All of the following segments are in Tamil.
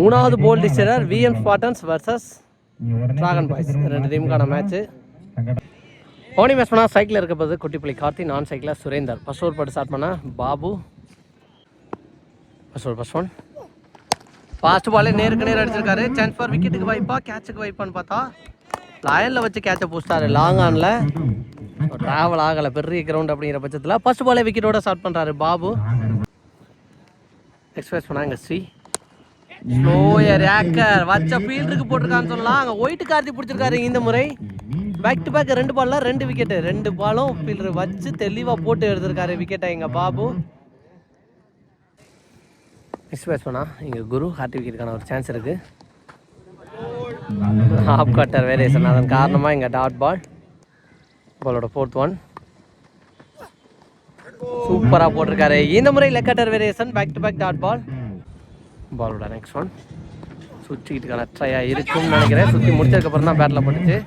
மூணாவது போல் டிஸ்டரர் VM Spartans versus Dragon boys ரெண்டு டீமுக்கான மேட்ச்சு ஓனி மேட்ச் பண்ணால் சைக்கிள் இருக்க போது குட்டிப்புலி கார்த்தி நான் சைக்கிளில் சுரேந்தர். ஃபர்ஸ்ட் ஓவர் போட்டு ஸ்டார்ட் பண்ண Babu. First over first one fast பாலே நேருக்கு நேர் அடிச்சிருக்காரு. சான்ஸ் ஃபார் விக்கெட்டுக்கு வைப்பா கேட்சுக்கு வைப்பான்னு பார்த்தா லயனில் வச்சு கேட்சை பூஸ்டாரு லாங் ஆனில் ட்ராவல் ஆகலை. பெரிய கிரவுண்ட் அப்படிங்கிற பட்சத்தில் ஃபர்ஸ்ட் பாலே விக்கெட்டோட ஸ்டார்ட் பண்ணுறாரு பாபு. எக்ஸ்பிரஸ் பண்ணாங்க ஸ்ரீ ஸ்லோயர் ஏக்கர் வச்ச ஃபீல்டுக்கு போட்டிருக்கான்னு சொல்லலாம் அங்கே ஒயிட் கார்த்தி பிடிச்சிருக்காரு இந்த முறை. பேக் டு பேக் ரெண்டு பால்லாம் ரெண்டு விக்கெட்டு ரெண்டு பாலும் ஃபீல்டர் வச்சு தெளிவாக போட்டு எடுத்திருக்காரு விக்கெட்டை எங்கள் பாபு. எக்ஸ்பிரஸ் பண்ணா இங்கே குரு ஹார்ட் விக்கெட்டுக்கான ஒரு சான்ஸ் இருக்குது ஹாப் கட்டர் வேரியேஷன் அதன் காரணமாக இங்கே டாட் பால் பாலோட ஃபோர்த் ஒன் சூப்பராக போட்டிருக்காரு. இந்த முறை leg cutter variation back to back dot ball பாலோட நெக்ஸ்ட் ஒன் சுற்றிக்கிட்டு ட்ரையாக இருக்கும்னு நினைக்கிறேன். சுற்றி முடிச்சதுக்கப்புறம் தான் பேட்டில் போட்டுச்சு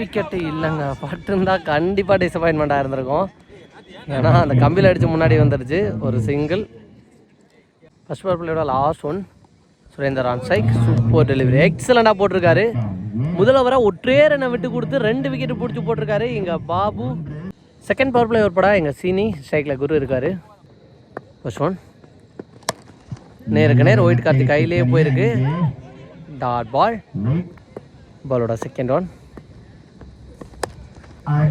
விக்கெட்டு இல்லைங்க. பட்டிருந்தா கண்டிப்பாக டிசப்பாயின்மெண்ட்டாக இருந்திருக்கும். ஏன்னா அந்த கம்பியில் அடித்து முன்னாடி வந்துடுச்சு ஒரு சிங்கிள் ஃபர்ஸ்ட் பால் பிள்ளையோட லாஸ்ட் ஒன் சுரேந்தர் ஆன் சைக். சூப்பர் டெலிவரி எக்ஸலண்டாக போட்டிருக்காரு. முதல்வராக ஒற்றே ரன்னை விட்டு கொடுத்து ரெண்டு விக்கெட்டு பிடிச்சி போட்டிருக்காரு இங்கே பாபு. செகண்ட் பவர் பிளே ஒரு எங்கள் சீனி ஸ்ட்ரைக்கில் குரு இருக்காரு. ஃபர்ஸ்ட் ஒன் நேருக்கு நேர் ஒயிட் கார்த்தி கையிலேயே போயிருக்கு. டாட் பால் பாலோட செகண்ட் ஒன்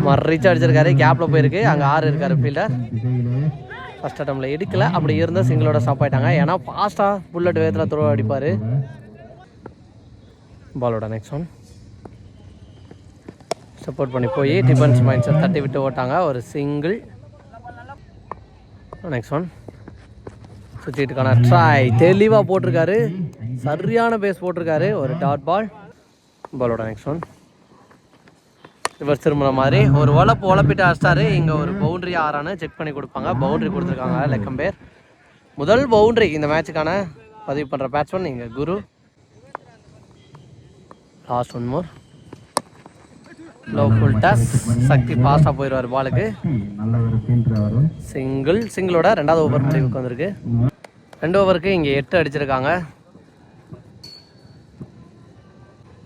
மறைச்சு அடிச்சிருக்காரு கேப்பில் போயிருக்கு. அங்கே ஆறு இருக்காரு ஃபீல்டர் ஃபர்ஸ்ட் அட்டம்ல எடுக்கல அப்படி இருந்தால் சிங்கிளோட ஸ்டாப் ஆயிட்டாங்க. ஏன்னா ஃபாஸ்ட்டாக புல்லட் வேகத்தில் த்ரோ அடிப்பார். பாலோட நெக்ஸ்ட் ஒன் சப்போர்ட் பண்ணி போய் டிஃபென்ஸ் மைண்ட்ஸை தட்டி விட்டு ஓட்டாங்க. ஒரு சிங்கிள் நெக்ஸ்ட் ஒன் சுற்றிட்டுக்கான ட்ராய் தெளிவாக போட்டிருக்காரு. சரியான பேஸ் போட்டிருக்காரு. ஒரு டாட் பால் பாலோட நெக்ஸ்ட் ஒன் ரிவர்ஸ் திரும்பின மாதிரி. ஒரு உழப்பு உழப்பிட்டு அடிச்சிட்டாரு. இங்கே ஒரு பவுண்டரி ஆறானு செக் பண்ணி கொடுப்பாங்க. பவுண்டரி கொடுத்துருக்காங்க லெக்கம்பேர். முதல் பவுண்டரி இந்த மேட்சுக்கான பதிவு பண்ணுற பேட்ஸ்மேன் இங்கே குரு. Last one more low full toss Shakti ஃபாஸ்ட்டாக போயிடுவார் பாலுக்கு. சிங்கிள் சிங்கிளோட ரெண்டாவது ஓவர் முடிவுக்கு வந்திருக்கு ரெண்டு ஓவருக்கு இங்கே எட்டு அடிச்சிருக்காங்க.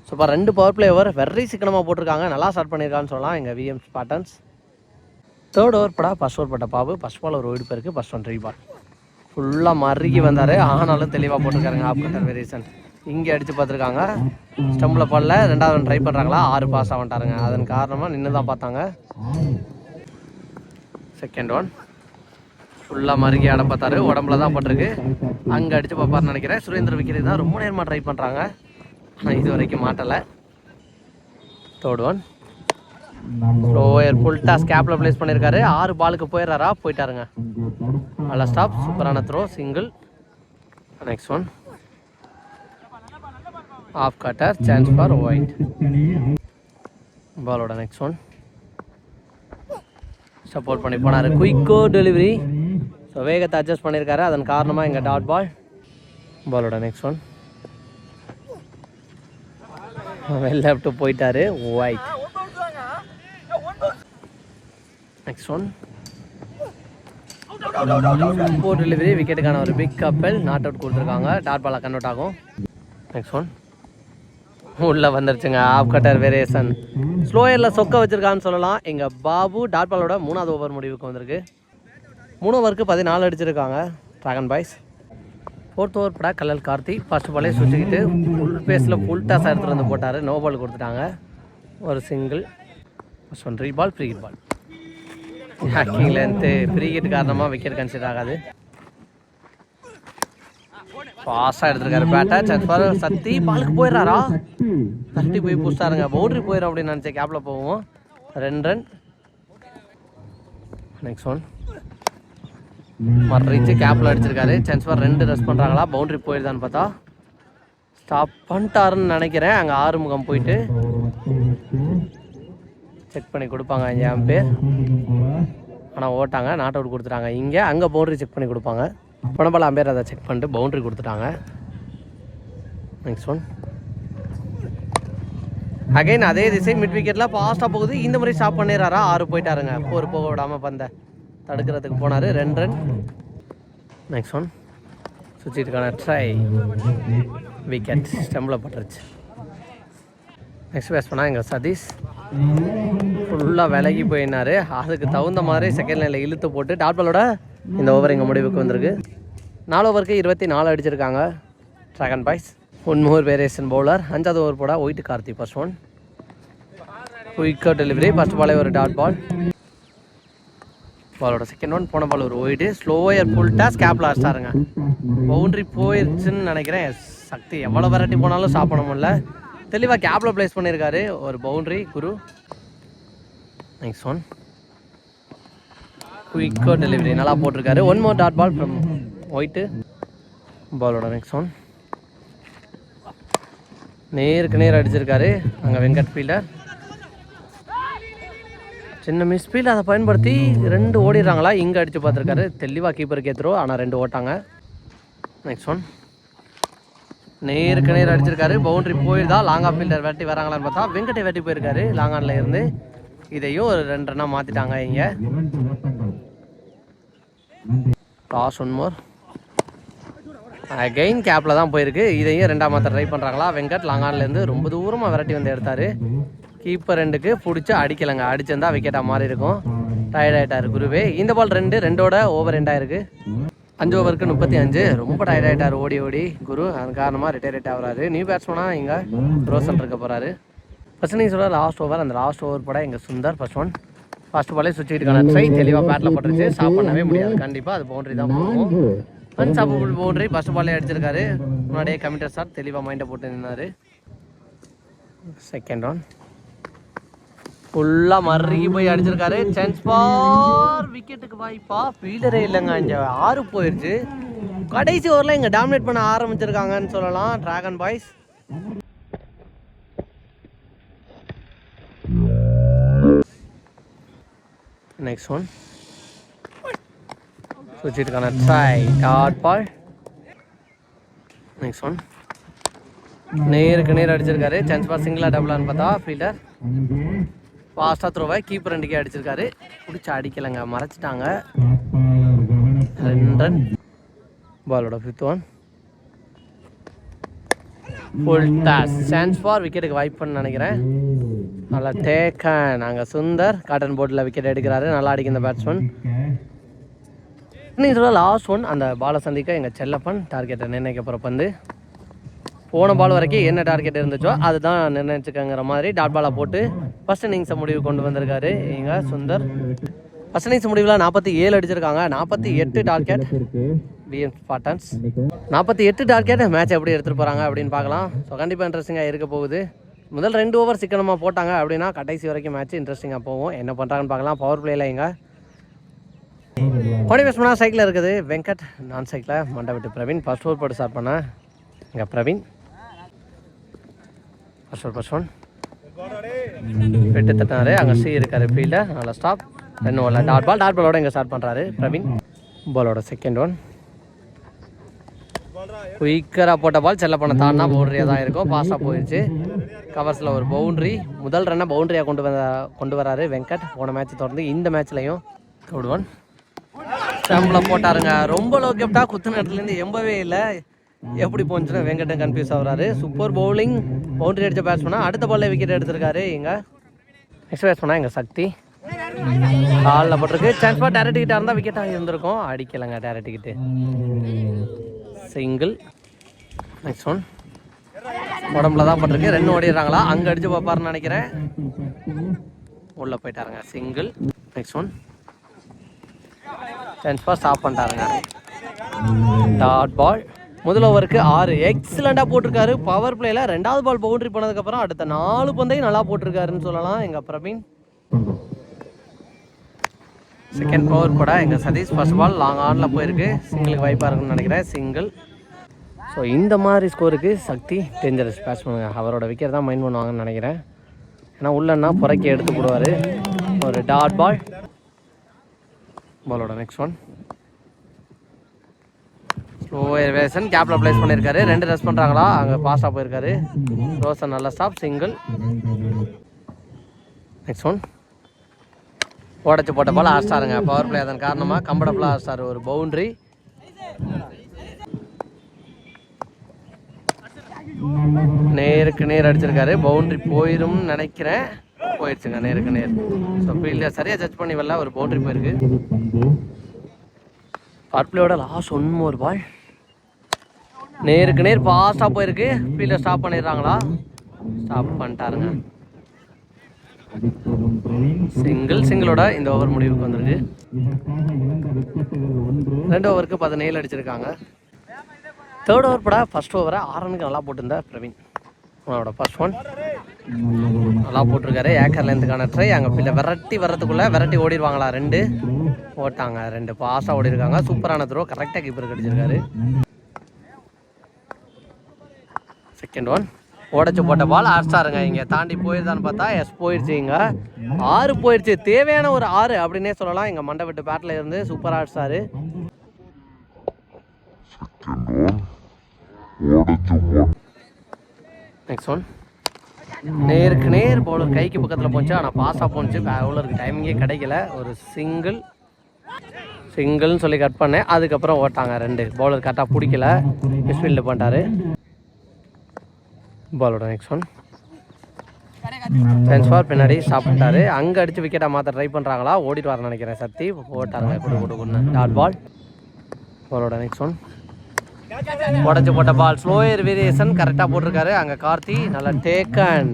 சூப்பர் ரெண்டு பவர் பிளே ஓவர் வெரி சிக்கனமாக போட்டிருக்காங்க. நல்லா ஸ்டார்ட் பண்ணியிருக்கான்னு சொல்லலாம். எங்கள் விஎம் ஸ்பாட்டன்ஸ் தேர்ட் ஓவர் படா ஃபஸ்ட் ஓவர் பட்ட பாபு. ஃபஸ்ட் பால் ஒரு ஓடி போயிருக்கு ஃபஸ்ட் ஒன் த்ரீ பால் ஃபுல்லாக மறுகி வந்தார். ஆனாலும் தெளிவாக போட்டிருக்காருங்க. ஆப் கட்டர் வேரியேஷன் இங்கே அடித்து பார்த்துருக்காங்க. ஸ்டம்பில் பால்ல ரெண்டாவது ட்ரை பண்ணுறாங்களா ஆறு பாஸ் ஆகிட்டாருங்க. அதன் காரணமாக நின்று தான் பார்த்தாங்க செகண்ட் ஒன் ஃபுல்லாக மறுகி ஆட பார்த்தாரு. உடம்புல தான் பட்டிருக்கு. அங்கே அடித்து பார்ப்பாருன்னு நினைக்கிறேன். சுரேந்திர விக்கெட் தான் ரொம்ப நேரமாக ட்ரை பண்ணுறாங்க ஆனால் இது வரைக்கும் மாட்டலை. தேர்ட் ஒன் நம்ம லோயர் ஃபுல் டாஸ் கேப்பில் ப்ளேஸ் பண்ணியிருக்காரு ஆறு பாலுக்கு போயிடுறாரா? போயிட்டாருங்க. நல்லா ஸ்டாப் சூப்பரான throw single next one off cutter chance for wide பண்ணி பாலோட நெக்ஸ்ட் ஒன் சப்போர்ட் பண்ணி போனார். குயிக்கோ டெலிவரி ஸோ வேகத்தை அட்ஜஸ்ட் பண்ணியிருக்காரு அதன் காரணமாக எங்கள் டாட் பால் பாலோட நெக்ஸ்ட் ஒன் வெளில போயிட்டாரு. Wide next one four delivery விக்கெட்டுக்கான ஒரு பிக் கப்பல் நாட் அவுட் கொடுத்துருக்காங்க. டாட் பாலாக கன்வெர்ட் ஆகும். நெக்ஸ்ட் ஒன் உள்ள வந்துருச்சுங்க. ஆஃப் கட்டர் வேரியேஷன் ஸ்லோயரில் சொக்க வச்சுருக்கான்னு சொல்லலாம். எங்கள் பாபு டாட் பாலோட மூணாவது ஓவர் முடிவுக்கு வந்திருக்கு. மூணு ஓவருக்கு பதினாலு அடிச்சிருக்காங்க. ட்ராகன் பாய்ஸ் ஃபோர்த் ஓவர் படா கல்லல் கார்த்தி. ஃபர்ஸ்ட் பாலே சுற்றிக்கிட்டு ஃபுல் பேஸில் ஃபுல் டாஸ் எடுத்துகிட்டு வந்து போட்டார். நோ பால் கொடுத்துட்டாங்க. ஒரு single first one re ball free ball ஹேக்கிங்லேருந்து free hit காரணமாக விக்கெட் கன்சிடர் ஆகாது. ஃபாஸ்ட்டாக எடுத்திருக்காரு. பேட்டை சத்பார் சத்தி பாலுக்கு போயிடுறாரா? தட்டி போய் புடிச்சாருங்க பவுண்டரி போயிடும் அப்படின்னு நினச்ச கேப்பில் போவோம். ரெண்டு ரன் நெக்ஸ்ட் ஒன் மறைச்சு கேப்பில் அடிச்சிருக்காரு. சான்ஸ் ஃபார் ரெண்டு ரெஸ் பண்ணுறாங்களா பவுண்டரி போயிடுதான்னு பார்த்தா. ஸ்டாப் பண்ணிட்டாருன்னு நினைக்கிறேன். அங்கே ஆறுமுகம் போயிட்டு செக் பண்ணி கொடுப்பாங்க என் பேர். ஆனால் ஓட்டாங்க. நாட் அவுட் கொடுத்துட்டாங்க. இங்கே அங்கே பவுண்டரி செக் பண்ணி கொடுப்பாங்க. பணபால் அம்பேர் அதை செக் பண்ணிட்டு பவுண்டரி கொடுத்துட்டாங்க. நெக்ஸ்ட் ஒன் அகைன் அதே திசை மிட் விக்கெட்டில் ஃபாஸ்ட்டாக போகுது. இந்த முறை ஸ்டாப் பண்ணிடுறாரா? ஆறு போயிட்டாருங்க. போர் போக விடாமல் பந்த தடுக்கிறதுக்கு போனார். ரெண்டு ரன் நெக்ஸ்ட் ஒன் சுற்றிட்டுக்கான ட்ரை விக்கெட் ஸ்டெம்பில் பட்டுருச்சு. நெக்ஸ்ட் பேஸ் பண்ணால் எங்கள் சதீஷ். ஃபுல்லாக விலகி போயினார். அதுக்கு தகுந்த மாதிரி செகண்ட் லைனில் இழுத்து போட்டு டாட் பாலோட இந்த ஓவர் எங்கள் முடிவுக்கு வந்திருக்கு. நாலு ஓவருக்கு இருபத்தி நாலு அடிச்சிருக்காங்க. Dragon boys one more variation bowler அஞ்சாவது ஓவர் போட ஒயிட் கார்த்தி ஃபர்ஸ்ட் ஒன் குயிக்கோ டெலிவரி ஃபர்ஸ்ட் பாலே ஒரு டாட் பால் பாலோட செகண்ட் ஒன் போன பால் ஒரு ஒயிட்டு ஸ்லோயர் ஃபுல் டாஸ் கேப்பில் அடிச்சாருங்க பவுண்ட்ரி போயிருச்சுன்னு நினைக்கிறேன். சக்தி எவ்வளோ வெரைட்டி போனாலும் சாப்பிட முடியல. தெளிவாக கேப்பில் ப்ளேஸ் பண்ணியிருக்காரு. ஒரு பவுண்ட்ரி குரு. நெக்ஸ்ட் ஒன் குயிக்கோ டெலிவரி நல்லா போட்டிருக்காரு. One more dot ball from white பாலோட நெக்ஸ்ட் ஒன் நேருக்கு நேர் அடிச்சிருக்காரு. அங்கே வெங்கட் ஃபீல்டர் சின்ன மிஸ் மிஸ்பீல் அதை பயன்படுத்தி ரெண்டு ஓடிடுறாங்களா? இங்கே அடித்து பார்த்துருக்காரு. தெளிவாக கீப்பருக்கு ஏற்றுரும் ஆனால் ரெண்டு ஓட்டாங்க. நெக்ஸ்ட் ஒன் நேருக்கு நேர் அடிச்சிருக்காரு. பவுண்டரி போயிருந்தா லாங்கா ஃபீல்டர் வெட்டி வராங்களான்னு பார்த்தா வெங்கட்டை வெட்டி போயிருக்காரு. லாங் இருந்து. இதையும் ஒரு ரெண்டு ரன்னாக மாற்றிட்டாங்க இங்கே டாஸ் ஒன் மோர் கெயின் கேப்பில் தான் போயிருக்கு. இதையும் ரெண்டாம் மாற்ற ட்ரை பண்ணுறாங்களா வெங்கட் லாங்கான்லேருந்து ரொம்ப தூரமாக விரட்டி வந்து எடுத்தார். கீப்பர் ரெண்டுக்கு பிடிச்சி அடிக்கலைங்க. அடிச்சிருந்தா விக்கெட்டாக மாறி இருக்கும். டயர்ட் ஆகிட்டார் குருவே. இந்த பால் ரெண்டு ரெண்டோட ஓவர் ரெண்டாயிருக்கு அஞ்சு ஓவருக்கு முப்பத்தி அஞ்சு. ரொம்ப டயர்ட் ஆகிட்டார் ஓடி ஓடி. குரு அது காரணமாக ரிட்டையர்ட் ஆகிறாரு. நியூ பேட்ஸ்மேனாக இங்கே ரோசன் இருக்க போகிறாரு ஃபர்ஸ்ட் நீங்கள் சொல்ல லாஸ்ட் ஓவர் அந்த லாஸ்ட் ஓவர் போட எங்கள் சுந்தர் ஃபர்ஸ்ட் ஒன் ஃபர்ஸ்ட் பாலே சுவிட்சுக்கான ட்ரை தெளிவாக பேட்டில் பட்டுருச்சு ஸ்டாப் பண்ணவே முடியாது. கண்டிப்பாக அது பவுண்டரி தான் போகும். அன்சாப்பபிள் பவுண்டரி ஃபர்ஸ்ட் பாலே அடிச்சிருக்காரு. முன்னாடியே கமிட்டர் சார் தெளிவாக மைண்டை போட்டு நின்னாரு. செகண்ட் ஒன் ஃபுல்லாக மறுகி போய் அடிச்சிருக்காரு. சான்ஸ் ஃபார் விக்கெட்டுக்கு வாய்ப்பா. ஃபீல்டரே இல்லைங்க. இங்கே ஆறு போயிடுச்சு கடைசி ஓவரில் இங்கே டாமினேட் பண்ண ஆரம்பிச்சிருக்காங்கன்னு சொல்லலாம். Dragon boys next one gonna try hard ball next one நேருக்கு நேர் அடிச்சிருக்காரு. சான்ஸ் பார் சிங்கிளா டபுளான்னு பார்த்தா ஃபீல்டர் அங்கே ஃபாஸ்ட்டாக த்ரோவை கீப்பர் ரெண்டுக்கே அடிச்சிருக்காரு. பிடிச்சி அடிக்கலைங்க மறைச்சிட்டாங்க. ரெண்டன் ரெண்டு ரன் பாலோட fifth one full toss chance for விக்கெட்டுக்கு வாய்ப்புன்னு நினைக்கிறேன். நல்லா டேக்கன் நாங்கள் சுந்தர். காட்டன் போர்டில் விக்கெட் எடுக்கிறாரு. நல்லா அடிக்கும் இந்த பேட்ஸ்மேன் இன்னும் இதோட லாஸ்ட் ஒன் அந்த பாலை சந்திக்க எங்கள் செல்லப்பன் டார்கெட்டை நிர்ணயிக்க போகிற பந்து. போன பால் வரைக்கும் என்ன டார்கெட் இருந்துச்சோ அதுதான் நிர்ணயிச்சுக்கங்கிற மாதிரி டாட் பாலை போட்டு ஃபர்ஸ்ட் இன்னிங்ஸை முடிவு கொண்டு வந்திருக்காரு. இங்கே சுந்தர். ஃபஸ்ட் இன்னிங்ஸ் முடிவில் நாற்பத்தி ஏழு அடிச்சிருக்காங்க. நாற்பத்தி எட்டு டார்கெட் பிஎம் ஸ்பாட்டன்ஸ் நாற்பத்தி எட்டு டார்கெட் மேட்ச் எப்படி எடுத்துகிட்டு போகிறாங்க அப்படின்னு பார்க்கலாம். ஸோ கண்டிப்பாக இன்ட்ரெஸ்டிங்காக இருக்க போகுது. முதல் ரெண்டு ஓவர் சிக்கனமாக போட்டாங்க. அப்படின்னா கடைசி வரைக்கும் மேட்ச் இன்ட்ரெஸ்டிங்காக போகும். என்ன பண்ணுறாங்கன்னு பார்க்கலாம். பவர் பிளேயில் இங்கே. கோடி பேட்ஸ்மனா சைக்கிள் இருக்குது. வெங்கட் நான் சைக்கிளில் மண்டபட்டு பிரவீன். ஃபர்ஸ்ட் ஓவர் போட்டு ஸ்டார்ட் பண்ணேன் இங்கே Praveen. First over first one வெட்டு தட்டினாரு. அங்கே சி இருக்காரு ஃபீல்டர் நல்லா ஸ்டாப் ரெண்டு ஓவரில் டாட் பால் டாட் பாலோட இங்கே ஸ்டார்ட் பண்ணுறாரு பிரவீன். பாலோட செகண்ட் ஒன் குயிக்கராக போட்ட பால் செல்ல பண்ண தாண்டினா பவுண்டரியாக தான் இருக்கும். பாஸாக போயிடுச்சு கவர்ஸில் ஒரு பவுண்டரி முதல் ரன்னை பவுண்டரியாக கொண்டு வந்த கொண்டு வராரு வெங்கட். போன மேட்ச் தொடர்ந்து இந்த மேட்ச்லையும் தேர்ட் ஒன் ஸ்டம்பில் போட்டாருங்க. ரொம்ப லோ கெப்டாக குத்து நேரத்துலேருந்து எம்பவே இல்லை. எப்படி போச்சுன்னா வெங்கட்டும் கன்ஃபியூஸ் ஆகுறாரு. சூப்பர் பவுலிங் பவுண்டரி அடித்த பேட்ஸ்மேனா அடுத்த பால்ல விக்கெட் எடுத்திருக்காரு. எங்கள் நெக்ஸ்ட் பேட்ஸ்மேனா எங்கள் சக்தி. காலில் போட்டிருக்கு. சான்ஸ் பார் டேரக்ட் கிட்ட இருந்தால் விக்கெட்டாக இருந்திருக்கும். அடிக்கலைங்க டேரக்ட் கிட்ட சிங்கிள் நெக்ஸ்ட் ஒன் உடம்புல தான் பட்டிருக்கு. ரெண்டு ஓடிடுறாங்களா? அங்கே அடிச்சு பார்ப்பாருன்னு நினைக்கிறேன். உள்ளே போயிட்டாருங்க. Single next one chance for stop பண்ணிட்டாருங்க. Dot ball முதல் ஓவருக்கு ஆறு. எக்ஸலண்ட்டாக போட்டிருக்காரு. பவர் பிளேயில் ரெண்டாவது பால் பவுண்டரி பண்ணதுக்கப்புறம் அடுத்த நாலு பந்தையும் நல்லா போட்டிருக்காருன்னு சொல்லலாம். எங்கள் பிரவீன். செகண்ட் பவர் கூட எங்கள் சதீஷ். ஃபர்ஸ்ட் பால் லாங் ஆனில் போயிருக்கு. சிங்கிளுக்கு வாய்ப்பாக இருக்குன்னு நினைக்கிறேன். சிங்கிள் ஸோ இந்த மாதிரி ஸ்கோருக்கு சக்தி டேஞ்சரஸ் பேட்ஸ்மேனுங்க அவரோட விக்கெட் தான் மைண்ட் பண்ணுவாங்கன்னு நினைக்கிறேன். ஏன்னா உள்ளன்னா புறக்கி எடுத்து போடுவார். ஒரு டாட் பால் பாலோட நெக்ஸ்ட் ஒன் ஸ்லோ வேசன் கேப்பில் ப்ளேஸ் பண்ணியிருக்காரு ரெண்டு ரெஸ் பண்ணுறாங்களா அங்கே பாஸ்டாக போயிருக்காரு. ரோசன் நல்ல ஸ்டாப் சிங்கிள் நெக்ஸ்ட் ஒன் உடச்சி போட்ட பால் ஆஸ்டாருங்க பவர் பிளே அதன் காரணமாக கம்ஃபர்டபுளாக ஆஸ்டார் ஒரு பவுண்ட்ரி நேருக்கு நேர் அடிச்சிருக்காரு. பவுண்டரி போயிரும்னு நினைக்கிறேன். போயிடுச்சுங்க நேருக்கு நேர். ஸோ ஃபீல்டர் சரியாக ஜட்ஜ் பண்ணி வரல. ஒரு பவுண்டரி போயிருக்கு. பந்து பர்பிளோட லாஸ்ட் ஒன் மோர் பால் நேருக்கு நேர் ஃபாஸ்ட்டாக போயிருக்கு. ஃபீல்டர் ஸ்டாப் பண்ணிடுறாங்களா? ஸ்டாப் பண்ணிட்டாருங்க. சிங்கிள் சிங்கிளோட இந்த ஓவர் முடிவுக்கு வந்திருக்கு. ரெண்டு ஓவருக்கு பதினேழு அடிச்சிருக்காங்க. தேர்ட் ஓவர் பட ஃபஸ்ட் ஓவரை ஆரனுக்கு நல்லா போட்டிருந்தேன் பிரவீன். அவனோட ஃபர்ஸ்ட் ஒன் நல்லா போட்டிருக்காரு. ஏக்கர் லென்த்துக்கான ட்ரை அங்கே பிள்ளை விரட்டி வர்றதுக்குள்ளே விரட்டி ஓடிடுவாங்களா? ரெண்டு. ஓட்டாங்க ரெண்டு. பாஸாக ஓடிருக்காங்க. சூப்பரான த்ரோ கரெக்டாக கீப்பர் கிடச்சிருக்காரு செகண்ட் ஒன் உடச்சு போட்ட பால் ஆர்ஸ்டாருங்க இங்கே தாண்டி போயிருதான்னு பார்த்தா எஸ் போயிடுச்சு இங்கே. ஆறு போயிடுச்சு தேவையான ஒரு ஆறு அப்படின்னே சொல்லலாம். இங்கே மண்டை விட்டு பேட்டில் இருந்து சூப்பர் ஆர்ஸ்டாரு நெக்ஸ்ட் ஒன் நேருக்கு நேர் பவுலர் கைக்கு பக்கத்தில் போச்சு ஆனால் பாஸாக போணுச்சு பவுலருக்கு டைமிங்கே கிடைக்கல. ஒரு சிங்கிள் சிங்கிள்னு சொல்லி கட் பண்ணேன். அதுக்கப்புறம் ஓட்டாங்க ரெண்டு. பவுலர் கரெக்டாக பிடிக்கல. மிஸ்ஃபீல்டு பண்ணிட்டாரு பாலோட நெக்ஸ்ட் ஒன் சென்ஸ் ஃபார் பின்னாடி சாப்பிட்டாரு. அங்கே அடிச்சு விக்கெட்டை மாற்ற ட்ரை பண்ணுறாங்களா ஓடிட்டு வர நினைக்கிறேன் சத்தி போட்டாருங்க குடு குடு டாட் பால் பாலோட நெக்ஸ்ட் ஒன் உடச்சி போட்ட பால். ஸ்லோயர் வேரியேஷன் கரெக்டாக போட்டிருக்காரு. அங்கே கார்த்தி நல்லா டேக்கன்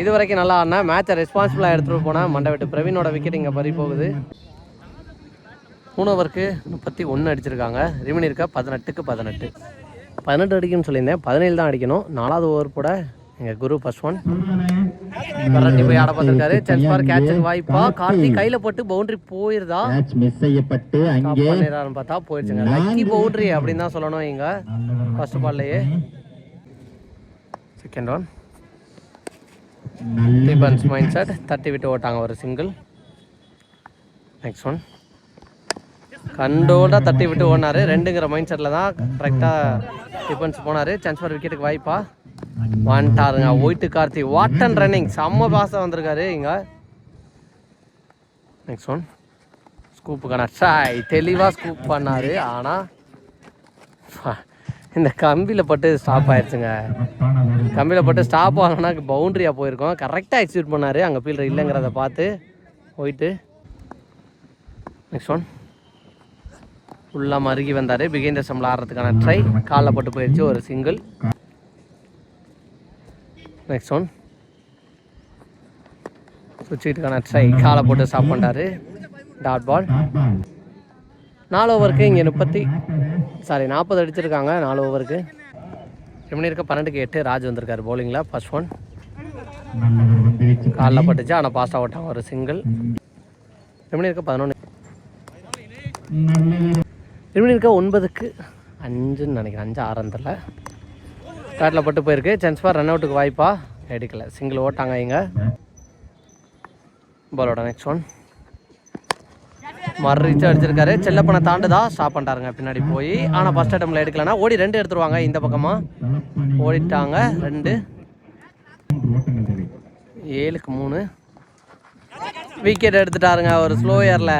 இது வரைக்கும் நல்லா ஆடினா மேட்சை ரெஸ்பான்சிபிளாக எடுத்துகிட்டு போனால் மண்டை விட்டு பிரவீனோட விக்கெட் இங்கே பறி போகுது. மூணு ஓவருக்கு முப்பத்தி ஒன்று அடிச்சிருக்காங்க. ரிமினி இருக்கா பதினெட்டுக்கு பதினெட்டு. பதினெட்டு அடிக்கணும்னு சொல்லியிருந்தேன். பதினேழு தான் அடிக்கணும். நாலாவது ஓவர் கூட எங்கள் குரு ஃபர்ஸ்ட் ஒன் விரட்டி போய் ஆட பார்த்துருக்காரு. சென்ஸ் ஃபார் கேட்சுக்கு வாய்ப்பா. கார்த்தி கையில் போட்டு பவுண்டரி போயிருதா? மிஸ் செய்யப்பட்டு அங்கே பண்ணிடுறான்னு பார்த்தா போயிடுச்சுங்க லக்கி பவுண்டரி அப்படின்னு தான் சொல்லணும் இங்க. First பால்லையே second one defence mind set தட்டி விட்டு ஓட்டாங்க ஒரு சிங்கிள் நெக்ஸ்ட் ஒன் கண்டோட தட்டி விட்டு ஓடினாரு. ரெண்டுங்கிற மைண்ட் செட்டில் தான் கரெக்டாக டிபன்ஸ் போனார். சான்ஸ் ஃபார் விக்கெட்டுக்கு வாய்ப்பா. வந்துட்டாருங்க. White Karthi what and running செம்ம பாசம் வந்திருக்காரு. இங்க. நெக்ஸ்ட் ஒன் ஸ்கூப்புக்கான ட்ராய் தெளிவாக ஸ்கூப் பண்ணாரு. ஆனால் இந்த கம்பியில் பட்டு ஸ்டாப் ஆயிடுச்சுங்க கம்பியில் பட்டு ஸ்டாப் ஆகணும்னா பவுண்ட்ரியாக போயிருக்கோம். கரெக்டாக எக்ஸிக்யூட் பண்ணார். அங்கே ஃபீல்டர் இல்லைங்கிறத பார்த்து போயிட்டு. நெக்ஸ்ட் ஒன் ஃபுல்லாக மருகி வந்தார். பிகைண்ட் சம்பளம் ஆடுறதுக்கான ட்ரை காலில் பட்டு போயிடுச்சு ஒரு சிங்கிள் நெக்ஸ்ட் ஒன் சுவிட்சுக்கான ட்ரை காலை போட்டு ஸ்டாப் பண்ணிட்டாரு. டாட் பால் நாலு ஓவருக்கு இங்கே முப்பத்தி சாரி நாற்பது அடிச்சிருக்காங்க. நாலு ஓவருக்கு எப்படி இருக்க பன்னெண்டுக்கு எட்டு. ராஜ் வந்திருக்காரு போலிங்கில் ஃபர்ஸ்ட் ஒன் காலில் பட்டுச்சு. ஆனால் பாஸ் ஆகட்டாங்க ஒரு சிங்கிள் எப்படி இருக்க பதினொன்று எப்படி இருக்க ஒன்பதுக்கு அஞ்சுன்னு நினைக்கிறேன். அஞ்சு ஆறுன்னு பேட்டில் பட்டு போயிருக்கு. சென்ஸ்பார் ரன் அவுட்டுக்கு வாய்ப்பா. எடுக்கல. சிங்கிள் ஓட்டாங்க இங்க. பாலோட நெக்ஸ்ட் ஒன் மறு ரீச் அடிச்சிருக்காரு. செல்லப்பனை தாண்டுதா? ஸ்டாப் பண்ணிட்டாருங்க. பின்னாடி போய். ஆனால் ஃபர்ஸ்ட் அட்டம்ல எடுக்கலனா ஓடி ரெண்டு எடுத்துருவாங்க இந்த பக்கமாக ஓடிட்டாங்க. ரெண்டு. ஏழுக்கு மூணு. விக்கெட் எடுத்துட்டாருங்க ஒரு ஸ்லோ ஸ்லோயரில்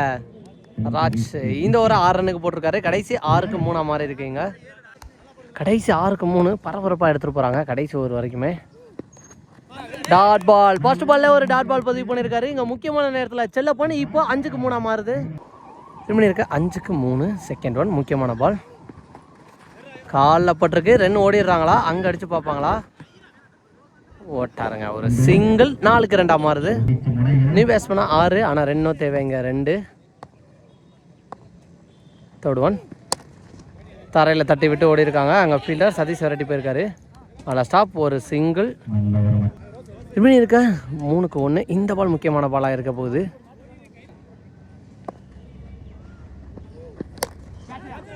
ராஜ் இந்த ஒரு ஆறு ரன்னுக்கு போட்டிருக்காரு. கடைசி ஆறுக்கு மூணாக மாதிரி இருக்குங்க கடைசி ஆறுக்கு மூணு பரபரப்பாக எடுத்துகிட்டு போகிறாங்க கடைசி ஒரு வரைக்குமே. டாட் பால் ஃபர்ஸ்ட் பால்ல ஒரு டாட் பால் பதிவு பண்ணியிருக்காரு இங்கே முக்கியமான நேரத்தில் செல்ல பண்ணி இப்போ அஞ்சுக்கு மூணாக மாறுது. திரும்பி இருக்க. அஞ்சுக்கு மூணு செகண்ட் ஒன் முக்கியமான பால் காலில் பட்டிருக்கு. ரெண்டு ஓடிடுறாங்களா? அங்கே அடித்து பார்ப்பாங்களா? ஓட்டாருங்க. ஒரு சிங்கிள் நாலுக்கு ரெண்டாக மாறுது. நீ பேஸ் பண்ணால் ஆறு ஆனால் ரெண்டும் தேவைங்க. ரெண்டு. தேர்ட் ஒன் தரையில் தட்டி விட்டு ஓடி இருக்காங்க அங்கே ஃபீல்டர் சதீஷ் விரட்டி போயிருக்காரு. அதில் ஸ்டாப் ஒரு சிங்கிள் இப்படி இருக்க மூணுக்கு ஒன்று இந்த பால் முக்கியமான பாலாக இருக்க போகுது.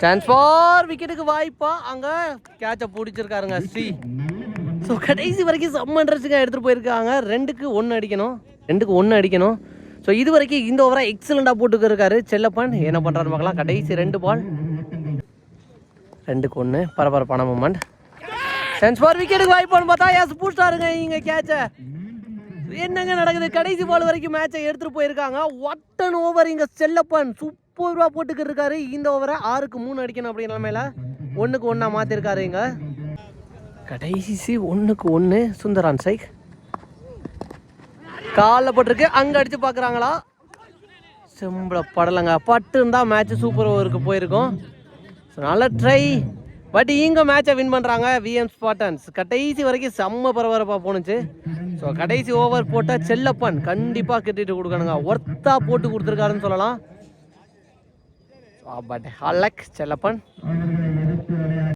சான்ஸ் ஃபார் விக்கெட்டுக்கு வாய்ப்பா. அங்கே கேட்சை பிடிச்சிருக்காருங்க ஸ்ரீ ஸோ கடைசி வரைக்கும் செம்ம இன்ட்ரெஸ்டிங்காக எடுத்துகிட்டு போயிருக்காங்க. ரெண்டுக்கு ஒன்று அடிக்கணும். ரெண்டுக்கு ஒன்று அடிக்கணும். ஸோ இது வரைக்கும் இந்த ஓவராக எக்ஸலண்ட்டாக போட்டுக்கிருக்காரு செல்லப்பன் என்ன பண்ணுறாரு பார்க்கலாம். கடைசி ரெண்டு பால் ரெண்டுக்கு ஒன்று பரபரப்பான மூமெண்ட் சென்ஸ் ஃபார் விக்கெட்டுக்கு வாய்ப்பான்னு பார்த்தா எஸ் பூஸ்டாருங்க இங்கே கேட்சை என்னங்க நடக்குது? கடைசி பால் வரைக்கும் மேட்சை எடுத்துகிட்டு போயிருக்காங்க. ஒட்டன் ஓவர் இங்கே செல்லப்பன் சூப்பராக போட்டுக்கிட்டு இருக்காரு. இந்த ஓவரை ஆறுக்கு மூணு அடிக்கணும் அப்படிங்கிற நிலமையில ஒன்றுக்கு ஒன்றா மாற்றிருக்காரு இங்கே. கடைசி ஒன்றுக்கு ஒன்று சுந்தரான் சைக் காலில் போட்டிருக்கு. அங்கே அடித்து பார்க்குறாங்களா செம்பள படலைங்க. பட்டு இருந்தால் மேட்ச் சூப்பர் ஓவருக்கு போயிருக்கும். ஸோ நல்ல ட்ரை பட் இங்கே மேட்சை வின் பண்ணுறாங்க விஎம் ஸ்பாட்டன்ஸ் கடைசி வரைக்கும் செம்ம பரபரப்பாக போணுச்சு. ஸோ கடைசி ஓவர் போட்டால் செல்லப்பன் கண்டிப்பாக கட்டிட்டு கொடுக்கணுங்க. ஒர்த்தாக போட்டு கொடுத்துருக்காருன்னு சொல்லலாம். பட் ஹலக் செல்லப்பன்.